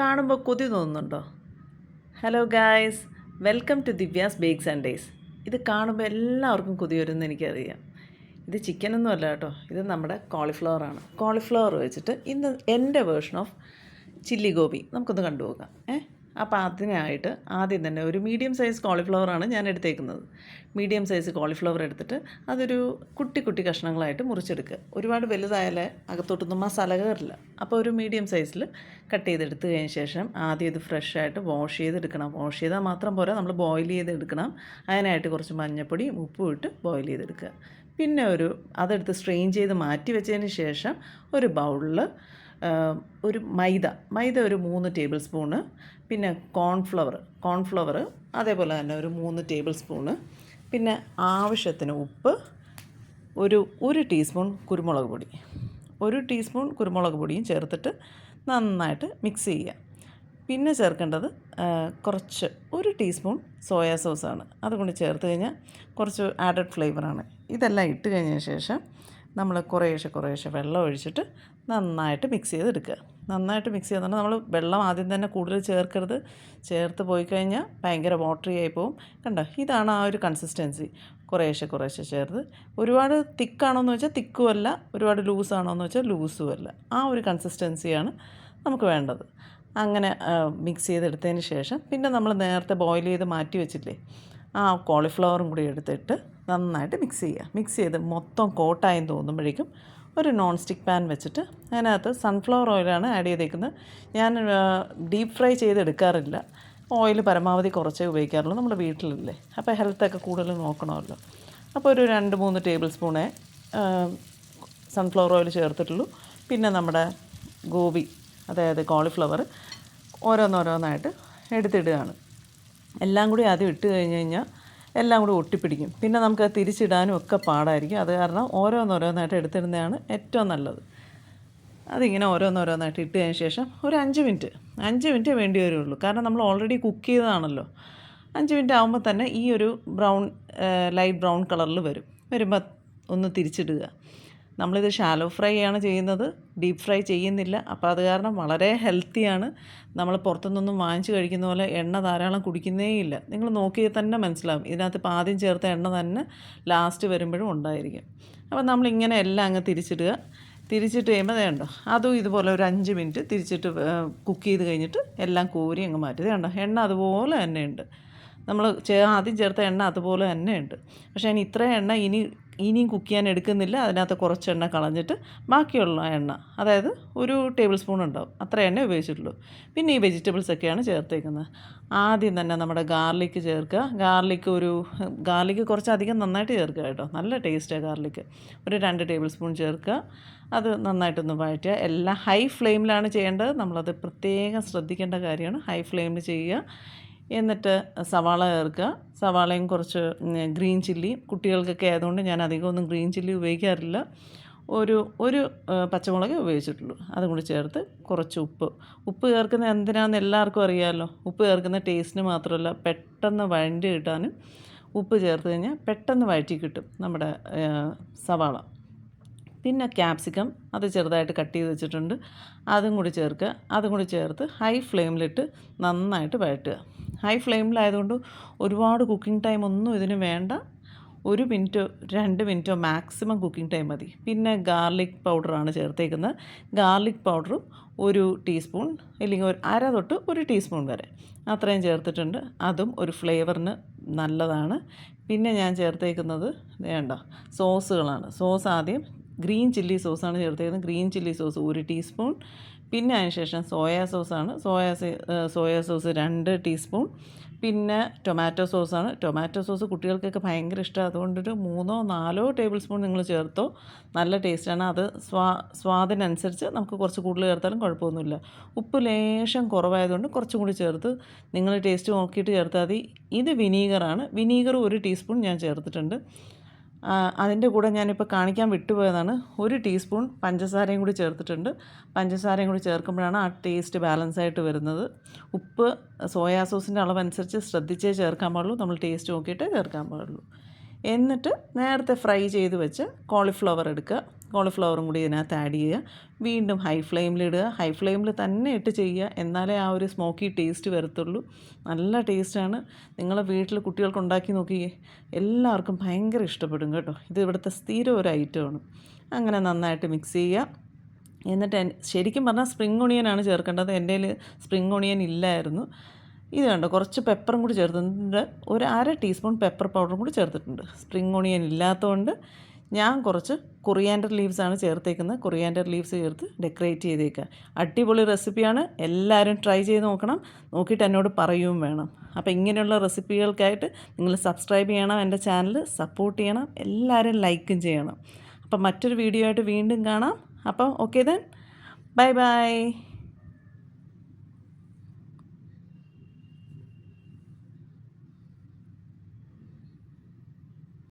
കാണുമ്പോൾ കൊതി തോന്നുന്നുണ്ടോ? Hello guys welcome to Divya's bakes and days ഇത് കാണുമ്പോൾ എല്ലാവർക്കും കൊതി വരുമെന്ന് എനിക്കറിയാം. ഇത് ചിക്കനൊന്നും അല്ല കേട്ടോ. ഇത് നമ്മുടെ കോളിഫ്ലവർ ആണ്. കോളിഫ്ലവർ വെച്ചിട്ട് ഇന്ന് എന്റെ വേർഷൻ ഓഫ് ചില്ലി ഗോപി നമുക്കൊന്ന് കണ്ടുപോകാം. ഏ? അപ്പോൾ അതിനായിട്ട് ആദ്യം തന്നെ ഒരു മീഡിയം സൈസ് കോളിഫ്ലവറാണ് ഞാൻ എടുത്തേക്കുന്നത്. മീഡിയം സൈസ് കോളിഫ്ലവർ എടുത്തിട്ട് അതൊരു കുട്ടി കുട്ടി കഷ്ണങ്ങളായിട്ട് മുറിച്ചെടുക്കുക. ഒരുപാട് വലുതായാലേ അകത്തോട്ടൊന്നും മസാല കയറില്ല. അപ്പോൾ ഒരു മീഡിയം സൈസിൽ കട്ട് ചെയ്തെടുത്ത് കഴിഞ്ഞ ശേഷം ആദ്യം ഇത് ഫ്രഷ് ആയിട്ട് വാഷ് ചെയ്തെടുക്കണം. വാഷ് ചെയ്താൽ മാത്രം പോരാ നമ്മൾ ബോയിൽ ചെയ്തെടുക്കണം. അതിനായിട്ട് കുറച്ച് മഞ്ഞപ്പൊടി ഉപ്പും ഇട്ട് ബോയിൽ ചെയ്തെടുക്കുക. പിന്നെ ഒരു അതെടുത്ത് സ്ട്രെയിൻ ചെയ്ത് മാറ്റി വെച്ചതിന് ശേഷം ഒരു ബൗളിൽ ഒരു മൈദ മൈദ ഒരു മൂന്ന് ടേബിൾ സ്പൂണ് പിന്നെ കോൺഫ്ലവർ കോൺഫ്ലവർ അതേപോലെ തന്നെ ഒരു മൂന്ന് ടേബിൾ സ്പൂണ് പിന്നെ ആവശ്യത്തിന് ഉപ്പ് ഒരു ഒരു ടീസ്പൂൺ കുരുമുളക് പൊടി. ഒരു ടീസ്പൂൺ കുരുമുളക് പൊടിയും ചേർത്തിട്ട് നന്നായിട്ട് മിക്സ് ചെയ്യുക. പിന്നെ ചേർക്കേണ്ടത് കുറച്ച് ഒരു ടീസ്പൂൺ സോയാ സോസാണ്. അതുകൊണ്ട് ചേർത്ത് കഴിഞ്ഞാൽ കുറച്ച് ആഡഡ് ഫ്ലേവറാണ് ഇതെല്ലാം ഇട്ട് കഴിഞ്ഞ ശേഷം നമ്മൾ കുറേശ്ശെ കുറേശ്ശെ വെള്ളം ഒഴിച്ചിട്ട് നന്നായിട്ട് മിക്സ് ചെയ്തെടുക്കുക. നന്നായിട്ട് മിക്സ് ചെയ്തിട്ട് നമ്മൾ വെള്ളം ആദ്യം തന്നെ കൂടുതൽ ചേർക്കരുത്. ചേർത്ത് പോയി കഴിഞ്ഞാൽ ഭയങ്കര വാട്ടറി ആയി പോകും കണ്ടോ? ഇതാണ് ആ ഒരു കൺസിസ്റ്റൻസി കുറേശ്ശെ കുറേശ്ശെ ചേർത്ത്. ഒരുപാട് തിക്കാണോ എന്ന് വെച്ചാൽ തിക്കും അല്ല ഒരുപാട് ലൂസാണോ എന്ന് വെച്ചാൽ ലൂസും അല്ല ആ ഒരു കൺസിസ്റ്റൻസിയാണ് നമുക്ക് വേണ്ടത്. അങ്ങനെ മിക്സ് ചെയ്തെടുത്തതിന് ശേഷം പിന്നെ നമ്മൾ നേരത്തെ ബോയിൽ ചെയ്ത് മാറ്റി വെച്ചില്ലേ? ആ കോളിഫ്ലവറും കൂടി എടുത്തിട്ട് നന്നായിട്ട് മിക്സ് ചെയ്യുക. മിക്സ് ചെയ്ത് മൊത്തം കോട്ടായെന്ന് തോന്നുമ്പോഴേക്കും ഒരു നോൺ സ്റ്റിക്ക് പാൻ വെച്ചിട്ട് അതിനകത്ത് സൺഫ്ലവർ ഓയിലാണ് ആഡ് ചെയ്തേക്കുന്നത്. ഞാൻ ഡീപ്പ് ഫ്രൈ ചെയ്തെടുക്കാറില്ല. ഓയിൽ പരമാവധി കുറച്ചേ ഉപയോഗിക്കാറുള്ളൂ നമ്മുടെ വീട്ടിലല്ലേ. അപ്പോൾ ഹെൽത്തൊക്കെ കൂടുതൽ നോക്കണമല്ലോ. അപ്പോൾ ഒരു രണ്ട് മൂന്ന് ടേബിൾ സ്പൂണേ സൺഫ്ലവർ ഓയിൽ ചേർത്തിട്ടുള്ളൂ. പിന്നെ നമ്മുടെ ഗോബി അതായത് കോളിഫ്ലവർ ഓരോന്നോരോന്നായിട്ട് എടുത്തിടുകയാണ്. എല്ലാം കൂടി ആദ്യം ഇട്ട് കഴിഞ്ഞ് കഴിഞ്ഞാൽ എല്ലാം കൂടി ഒട്ടിപ്പിടിക്കും. പിന്നെ നമുക്ക് അത് തിരിച്ചിടാനും ഒക്കെ പാടായിരിക്കും. അത് കാരണം ഓരോന്നോരോന്നായിട്ട് എടുത്തിടുന്നതാണ് ഏറ്റവും നല്ലത്. അതിങ്ങനെ ഓരോന്നോരോന്നായിട്ട് ഇട്ട് കഴിഞ്ഞ ശേഷം ഒരു അഞ്ച് മിനിറ്റ് അഞ്ച് മിനിറ്റ് വേണ്ടി വരുള്ളൂ. കാരണം നമ്മൾ ഓൾറെഡി കുക്ക് ചെയ്തതാണല്ലോ. അഞ്ച് മിനിറ്റ് ആകുമ്പോൾ തന്നെ ഈ ഒരു ബ്രൗൺ ലൈറ്റ് ബ്രൗൺ കളറിൽ വരും. വരുമ്പോൾ ഒന്ന് തിരിച്ചിടുക. നമ്മളിത് ഷാലോ ഫ്രൈ ആണ് ചെയ്യുന്നത് ഡീപ്പ് ഫ്രൈ ചെയ്യുന്നില്ല. അപ്പോൾ അത് കാരണം വളരെ ഹെൽത്തിയാണ് നമ്മൾ പുറത്തുനിന്നൊന്നും വാങ്ങിച്ച് കഴിക്കുന്ന പോലെ എണ്ണ ധാരാളം കുടിക്കുന്നേയില്ല നിങ്ങൾ നോക്കിയാൽ തന്നെ മനസ്സിലാവും. ഇതിനകത്ത് ഇപ്പോൾ ആദ്യം ചേർത്ത എണ്ണ തന്നെ ലാസ്റ്റ് വരുമ്പോഴും ഉണ്ടായിരിക്കും. അപ്പോൾ നമ്മളിങ്ങനെ എല്ലാം അങ്ങ് തിരിച്ചിടുക. തിരിച്ചിട്ട് കഴിയുമ്പോൾ വേണ്ട അതും ഇതുപോലെ ഒരു അഞ്ച് മിനിറ്റ് തിരിച്ചിട്ട് കുക്ക് ചെയ്ത് കഴിഞ്ഞിട്ട് എല്ലാം കോരി അങ്ങ് മാറ്റി വേണ്ട എണ്ണ അതുപോലെ തന്നെ ഉണ്ട്. നമ്മൾ ആദ്യം ചേർത്ത എണ്ണ അതുപോലെ തന്നെ ഉണ്ട്. പക്ഷേ ഇനി ഇത്ര എണ്ണ ഇനി ഇനിയും കുക്ക് ചെയ്യാൻ എടുക്കുന്നില്ല. അതിനകത്ത് കുറച്ച് എണ്ണ കളഞ്ഞിട്ട് ബാക്കിയുള്ള എണ്ണ അതായത് ഒരു ടേബിൾ സ്പൂൺ ഉണ്ടാവും. അത്ര എണ്ണ ഉപയോഗിച്ചിട്ടുള്ളൂ. പിന്നെ ഈ വെജിറ്റബിൾസൊക്കെയാണ് ചേർത്തേക്കുന്നത്. ആദ്യം തന്നെ നമ്മുടെ ഗാർലിക്ക് ചേർക്കുക. ഗാർലിക്ക് ഒരു ഗാർലിക്ക് കുറച്ചധികം നന്നായിട്ട് ചേർക്കുക കേട്ടോ. നല്ല ടേസ്റ്റാണ് ഗാർലിക്ക് ഒരു രണ്ട് ടേബിൾ സ്പൂൺ ചേർക്കുക. അത് നന്നായിട്ടൊന്ന് വഴറ്റുക. എല്ലാം ഹൈ ഫ്ലെയിമിലാണ് ചെയ്യേണ്ടത്. നമ്മളത് പ്രത്യേകം ശ്രദ്ധിക്കേണ്ട കാര്യമാണ്. ഹൈ ഫ്ലെയിമിൽ ചെയ്യുക. എന്നിട്ട് സവാള ചേർക്കുക. സവാളയും കുറച്ച് ഗ്രീൻ ചില്ലി. കുട്ടികൾക്കൊക്കെ ആയതുകൊണ്ട് ഞാൻ അധികം ഒന്നും ഗ്രീൻ ചില്ലി ഉപയോഗിക്കാറില്ല. ഒരു ഒരു പച്ചമുളക് ഉപയോഗിച്ചിട്ടുള്ളൂ. അതും കൂടി ചേർത്ത് കുറച്ച് ഉപ്പ്. ഉപ്പ് ചേർക്കുന്ന എന്തിനാണെന്ന് എല്ലാവർക്കും അറിയാമല്ലോ ഉപ്പ് ചേർക്കുന്ന ടേസ്റ്റിന് മാത്രമല്ല പെട്ടെന്ന് വഴണ്ടി കിട്ടാനും ഉപ്പ് ചേർത്ത് കഴിഞ്ഞാൽ പെട്ടെന്ന് വഴറ്റി കിട്ടും നമ്മുടെ സവാള. പിന്നെ ക്യാപ്സിക്കം അത് ചെറുതായിട്ട് കട്ട് ചെയ്ത് വെച്ചിട്ടുണ്ട്. അതും കൂടി ചേർക്കുക. അതും കൂടി ചേർത്ത് ഹൈ ഫ്ലെയിമിലിട്ട് നന്നായിട്ട് വഴറ്റുക. ഹൈ ഫ്ലെയിമിലായതുകൊണ്ട് ഒരുപാട് കുക്കിംഗ് ടൈം ഒന്നും ഇതിന് വേണ്ട. ഒരു മിനിറ്റോ രണ്ട് മിനിറ്റോ മാക്സിമം കുക്കിംഗ് ടൈം മതി. പിന്നെ ഗാർലിക് പൗഡറാണ് ചേർത്തേക്കുന്നത്. ഗാർലിക് പൗഡറും ഒരു ടീസ്പൂൺ അല്ലെങ്കിൽ ഒരു അര തൊട്ട് ഒരു ടീസ്പൂൺ വരെ അത്രയും ചേർത്തിട്ടുണ്ട്. അതും ഒരു ഫ്ലേവറിന് നല്ലതാണ്. പിന്നെ ഞാൻ ചേർത്തേക്കുന്നത് വേണ്ട സോസുകളാണ്. സോസ് ആദ്യം ഗ്രീൻ ചില്ലി സോസാണ് ചേർത്തേക്കുന്നത്. ഗ്രീൻ ചില്ലി സോസ് ഒരു ടീസ്പൂൺ. പിന്നെ അതിനുശേഷം സോയ സോസാണ്. സോയാ സോയാ സോസ് രണ്ട് ടീസ്പൂൺ. പിന്നെ ടൊമാറ്റോ സോസാണ്. ടൊമാറ്റോ സോസ് കുട്ടികൾക്കൊക്കെ ഭയങ്കര ഇഷ്ടമാണ്. അതുകൊണ്ടൊരു മൂന്നോ നാലോ ടേബിൾ സ്പൂൺ നിങ്ങൾ ചേർത്തോ. നല്ല ടേസ്റ്റാണ്. അത് സ്വാ സ്വാദിനനുസരിച്ച് നമുക്ക് കുറച്ച് കൂടുതൽ ചേർത്താലും കുഴപ്പമൊന്നുമില്ല. ഉപ്പ് ലേശം കുറവായതുകൊണ്ട് കുറച്ചും കൂടി ചേർത്ത് നിങ്ങൾ ടേസ്റ്റ് നോക്കിയിട്ട് ചേർത്താൽ മതി. ഇത് വിനീഗറാണ്. വിനീഗർ ഒരു ടീസ്പൂൺ ഞാൻ ചേർത്തിട്ടുണ്ട്. അതിന്റെ കൂടെ ഞാനിപ്പോൾ കാണിക്കാൻ വിട്ടുപോയതാണ്. ഒരു ടീസ്പൂൺ പഞ്ചസാരയും കൂടി ചേർത്തിട്ടുണ്ട്. പഞ്ചസാരയും കൂടി ചേർക്കുമ്പോഴാണ് ആ ടേസ്റ്റ് ബാലൻസ് ആയിട്ട് വരുന്നത്. ഉപ്പ് സോയാ സോസിന്റെ അളവനുസരിച്ച് ശ്രദ്ധിച്ചേ ചേർക്കാൻ പാടുള്ളൂ. നമ്മൾ ടേസ്റ്റ് നോക്കിയിട്ട് ചേർക്കാൻ പാടുള്ളൂ. എന്നിട്ട് നേരത്തെ ഫ്രൈ ചെയ്ത് വെച്ച് കോളിഫ്ലവർ എടുക്കുക. കോളിഫ്ലവറും കൂടി ഇതിനകത്ത് ആഡ് ചെയ്യുക. വീണ്ടും ഹൈ ഫ്ലെയിമിലിടുക ഹൈ ഫ്ലെയിമിൽ തന്നെ ഇട്ട് ചെയ്യുക. എന്നാലേ ആ ഒരു സ്മോക്കി ടേസ്റ്റ് വരത്തുള്ളൂ. നല്ല ടേസ്റ്റാണ് നിങ്ങൾ വീട്ടിൽ കുട്ടികൾക്ക് ഉണ്ടാക്കി നോക്കിയേ എല്ലാവർക്കും ഭയങ്കര ഇഷ്ടപ്പെടും കേട്ടോ. ഇത് ഇവിടുത്തെ സ്ഥിരം ഒരു ഐറ്റമാണ് അങ്ങനെ നന്നായിട്ട് മിക്സ് ചെയ്യുക. എന്നിട്ട് ശരിക്കും പറഞ്ഞാൽ സ്പ്രിങ് ഒണിയനാണ് ചേർക്കേണ്ടത്. എന്റെ കയ്യിൽ സ്പ്രിങ് ഒണിയൻ ഇല്ലായിരുന്നു. ഇത് കണ്ടോ കുറച്ച് പെപ്പറും കൂടി ചേർത്തിട്ടുണ്ട്. ഒരു അര ടീസ്പൂൺ പെപ്പർ പൗഡറും കൂടി ചേർത്തിട്ടുണ്ട്. സ്പ്രിംഗ് ഒണിയൻ ഇല്ലാത്തതുകൊണ്ട് ഞാൻ കുറച്ച് കൊറിയാൻഡർ ലീവ്സാണ് ചേർത്തേക്കുന്നത്. കൊറിയാൻഡർ ലീവ്സ് ചേർത്ത് ഡെക്കറേറ്റ് ചെയ്തേക്കുക. അടിപൊളി റെസിപ്പിയാണ് എല്ലാവരും ട്രൈ ചെയ്ത് നോക്കണം. നോക്കിയിട്ട് എന്നോട് പറയുകയും വേണം. അപ്പോൾ ഇങ്ങനെയുള്ള റെസിപ്പികൾക്കായിട്ട് നിങ്ങൾ സബ്സ്ക്രൈബ് ചെയ്യണം എന്റെ ചാനൽ സപ്പോർട്ട് ചെയ്യണം. എല്ലാവരും ലൈക്കും ചെയ്യണം. അപ്പം മറ്റൊരു വീഡിയോ ആയിട്ട് വീണ്ടും കാണാം. അപ്പോൾ ഓക്കെ ദെൻ ബൈ ബൈ